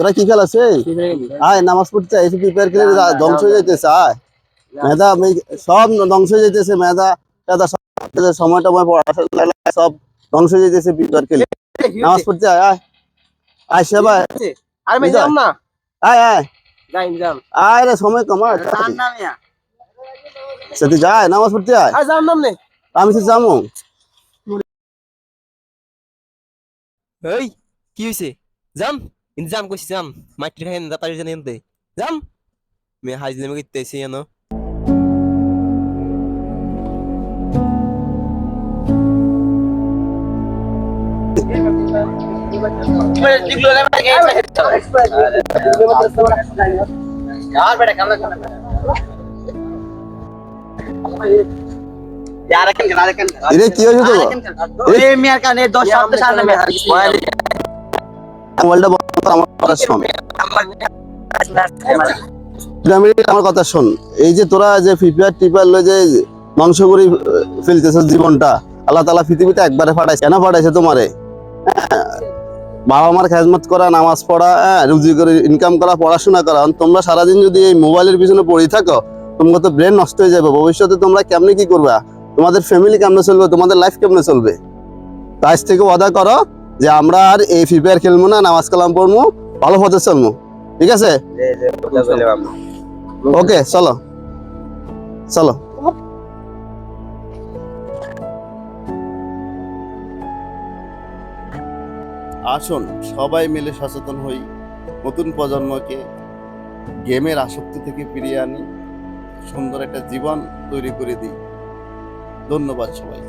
তোরা কি খেলাছে আয় নামাজ পড়তে এসে প্রিপেয়ার করে ধ্বংস হয়ে যাইতেছে আয়। মেধা সব ধ্বংস হয়ে যাইতেছে মেধা মেধা সব সময় টময় পড়াশোনা সব ধ্বংস হয়ে যাইতেছে প্রিপেয়ার করে নামাজ পড়তে আয় আয়। আয় সেবা আর আমি যাম না। আয় আয়। যাই যাম। আয় রে সময় কমা সেটি যায় নামাজ পড়তে আয়। আর যাম নাম নে। আমি তো যাব এই কি হয়েছে যাম। ইনজাম করছি যাম মাইটি খাই না তাড়ি জানি এনতে যাম মে হাইজ নেমে গিতেছি এনো यार बेटा कम लग यार रखन करा रखन রে কি হয়েছে তো ए मियां का ने दो शब्द सामने में हर किसी মোবাইলটা আমার কথা শোন। আমার কথা শোন। এই যে তোরা যে টিপার যে জীবনটা আল্লাহ তালা পৃথিবীতে একবারে ফাটাইছে কেন ফাটাইছে তোমারে? হ্যাঁ, বাবা মার খেজমত করা নামাজ পড়া হ্যাঁ রুজি করে ইনকাম করা পড়াশোনা করা। তোমরা সারাদিন যদি এই মোবাইলের পিছনে পড়ে থাকো তোমার তো ব্রেন নষ্ট হয়ে যাবে। ভবিষ্যতে তোমরা কেমনে কি করবে? তোমাদের ফ্যামিলি কেমনে চলবে? তোমাদের লাইফ কেমনে চলবে? আজ থেকে ওয়াদা করো যে আমরা আর এই প্রিপেয়ার খেলব না নামাজ কালাম পড়ব ভালো পথে চলবো ঠিক আছে? ওকে চলো। চলো। আসুন সবাই মিলে সচেতন হই। নতুন প্রজন্মকে গেমের আসক্তি থেকে ফিরিয়ে আনি। সুন্দর একটা জীবন তৈরি করে দিই। ধন্যবাদ সবাই